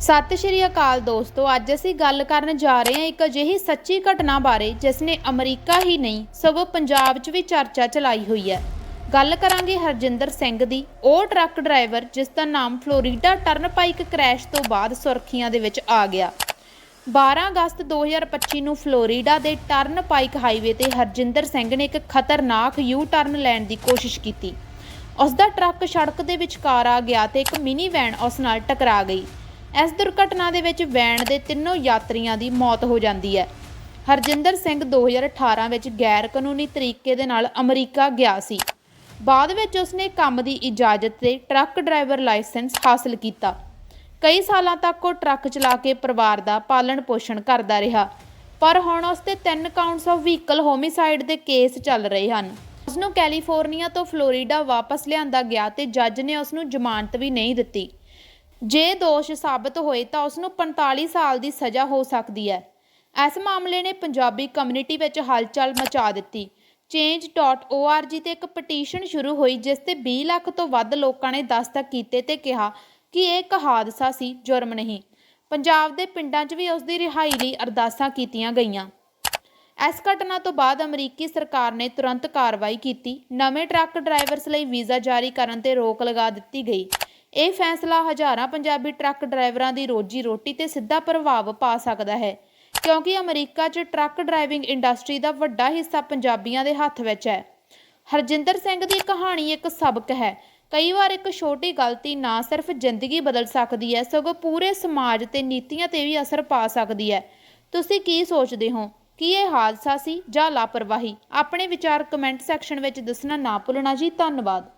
ਸਤਿ ਸ਼੍ਰੀ ਅਕਾਲ ਦੋਸਤੋ, ਅੱਜ ਅਸੀਂ ਗੱਲ ਕਰਨ ਜਾ ਰਹੇ ਹਾਂ ਇੱਕ ਅਜਿਹੀ ਸੱਚੀ ਘਟਨਾ ਬਾਰੇ, ਜਿਸ ਨੇ ਅਮਰੀਕਾ ਹੀ ਨਹੀਂ, ਸਗੋਂ ਪੰਜਾਬ 'ਚ ਵੀ ਚਰਚਾ ਚਲਾਈ ਹੋਈ ਹੈ। ਗੱਲ ਕਰਾਂਗੇ ਹਰਜਿੰਦਰ ਸਿੰਘ ਦੀ, ਉਹ ਟਰੱਕ ਡਰਾਈਵਰ ਜਿਸ ਦਾ ਨਾਮ ਫਲੋਰੀਡਾ ਟਰਨਪਾਈਕ ਕ੍ਰੈਸ਼ ਤੋਂ ਬਾਅਦ ਸੁਰਖੀਆਂ ਦੇ ਵਿੱਚ ਆ ਗਿਆ। 12 ਅਗਸਤ 2025 ਨੂੰ ਫਲੋਰੀਡਾ ਦੇ ਟਰਨਪਾਈਕ ਹਾਈਵੇ ਤੇ ਹਰਜਿੰਦਰ ਸਿੰਘ ਨੇ ਇੱਕ ਖਤਰਨਾਕ ਯੂ ਟਰਨ ਲੈਣ ਦੀ ਕੋਸ਼ਿਸ਼ ਕੀਤੀ। ਉਸ ਦਾ ਟਰੱਕ ਸੜਕ ਦੇ ਵਿਚਕਾਰ ਆ ਗਿਆ ਤੇ ਇੱਕ ਮਿਨੀ ਵੈਨ ਉਸ ਨਾਲ ਟਕਰਾ ਗਈ। ਇਸ ਦੁਰਘਟਨਾ ਦੇ ਵਿੱਚ ਵੈਨ ਦੇ ਤਿੰਨੋਂ ਯਾਤਰੀਆਂ ਦੀ ਮੌਤ ਹੋ ਜਾਂਦੀ ਹੈ। ਹਰਜਿੰਦਰ ਸਿੰਘ 2018 ਵਿੱਚ ਗੈਰ ਕਾਨੂੰਨੀ ਤਰੀਕੇ ਦੇ ਨਾਲ ਅਮਰੀਕਾ ਗਿਆ ਸੀ। ਬਾਅਦ ਵਿੱਚ ਉਸਨੇ ਕੰਮ ਦੀ ਇਜਾਜ਼ਤ ਤੇ ਟਰੱਕ ਡਰਾਈਵਰ ਲਾਇਸੈਂਸ ਹਾਸਲ ਕੀਤਾ। ਕਈ ਸਾਲਾਂ ਤੱਕ ਉਹ ਟਰੱਕ ਚਲਾ ਕੇ ਪਰਿਵਾਰ ਦਾ ਪਾਲਣ ਪੋਸ਼ਣ ਕਰਦਾ ਰਿਹਾ। ਪਰ ਹੁਣ ਉਸ ਤੇ ਤਿੰਨ ਕਾਊਂਟਸ ਆਫ ਵਹੀਕਲ ਹੋਮਿਸਾਈਡ ਦੇ ਕੇਸ ਚੱਲ ਰਹੇ ਹਨ। ਉਸ ਨੂੰ ਕੈਲੀਫੋਰਨੀਆ ਤੋਂ ਫਲੋਰੀਡਾ ਵਾਪਸ ਲਿਆਂਦਾ ਗਿਆ ਤੇ ਜੱਜ ਨੇ ਉਸ ਨੂੰ ਜ਼ਮਾਨਤ ਵੀ ਨਹੀਂ ਦਿੱਤੀ। ਜੇ ਦੋਸ਼ ਸਾਬਤ ਹੋਏ ਤਾਂ ਉਸ ਨੂੰ 45 ਸਾਲ ਦੀ ਸਜ਼ਾ ਹੋ ਸਕਦੀ ਹੈ। ਇਸ ਮਾਮਲੇ ਨੇ ਪੰਜਾਬੀ ਕਮਿਊਨਿਟੀ ਵਿੱਚ ਹਲਚਲ ਮਚਾ ਦਿੱਤੀ। change.org ਤੇ ਇੱਕ ਪਟੀਸ਼ਨ ਸ਼ੁਰੂ ਹੋਈ, ਜਿਸ ਤੇ 20 ਲੱਖ ਤੋਂ ਵੱਧ ਲੋਕਾਂ ਨੇ ਦਸਤਕ ਕੀਤੇ ਤੇ ਕਿਹਾ ਕਿ ਇਹ ਇੱਕ ਹਾਦਸਾ ਸੀ, ਜੁਰਮ ਨਹੀਂ। ਪੰਜਾਬ ਦੇ ਪਿੰਡਾਂ 'ਚ ਵੀ ਉਸ ਦੀ ਰਿਹਾਈ ਲਈ ਅਰਦਾਸਾਂ ਕੀਤੀਆਂ ਗਈਆਂ। ਇਸ ਘਟਨਾ ਤੋਂ ਬਾਅਦ ਅਮਰੀਕੀ ਸਰਕਾਰ ਨੇ ਤੁਰੰਤ ਕਾਰਵਾਈ ਕੀਤੀ। ਨਵੇਂ ਟਰੱਕ ਡਰਾਈਵਰਸ ਲਈ ਵੀਜ਼ਾ ਜਾਰੀ ਕਰਨ ਤੇ ਰੋਕ ਲਗਾ ਦਿੱਤੀ ਗਈ। ਇਹ ਫੈਸਲਾ ਹਜ਼ਾਰਾਂ ਪੰਜਾਬੀ ਟਰੱਕ ਡਰਾਈਵਰਾਂ ਦੀ ਰੋਜੀ ਰੋਟੀ ਤੇ ਸਿੱਧਾ ਪ੍ਰਭਾਵ ਪਾ ਸਕਦਾ ਹੈ, ਕਿਉਂਕਿ ਅਮਰੀਕਾ 'ਚ ਟਰੱਕ ਡਰਾਈਵਿੰਗ ਇੰਡਸਟਰੀ ਦਾ ਵੱਡਾ ਹਿੱਸਾ ਪੰਜਾਬੀਆਂ ਦੇ ਹੱਥ ਵਿੱਚ ਹੈ। ਹਰਜਿੰਦਰ ਸਿੰਘ ਦੀ ਕਹਾਣੀ ਇੱਕ ਸਬਕ ਹੈ। ਕਈ ਵਾਰ ਇੱਕ ਛੋਟੀ ਗਲਤੀ ਨਾ ਸਿਰਫ ਜ਼ਿੰਦਗੀ ਬਦਲ ਸਕਦੀ ਹੈ, ਸਗੋਂ ਪੂਰੇ ਸਮਾਜ ਤੇ ਨੀਤੀਆਂ ਤੇ ਵੀ ਅਸਰ ਪਾ ਸਕਦੀ ਹੈ। ਤੁਸੀਂ ਕੀ ਸੋਚਦੇ ਹੋ? ਕੀ ਇਹ ਹਾਦਸਾ ਸੀ ਜਾਂ ਲਾਪਰਵਾਹੀ? ਆਪਣੇ ਵਿਚਾਰ ਕਮੈਂਟ ਸੈਕਸ਼ਨ ਵਿੱਚ ਦੱਸਣਾ ਨਾ ਭੁੱਲਣਾ ਜੀ, ਧੰਨਵਾਦ।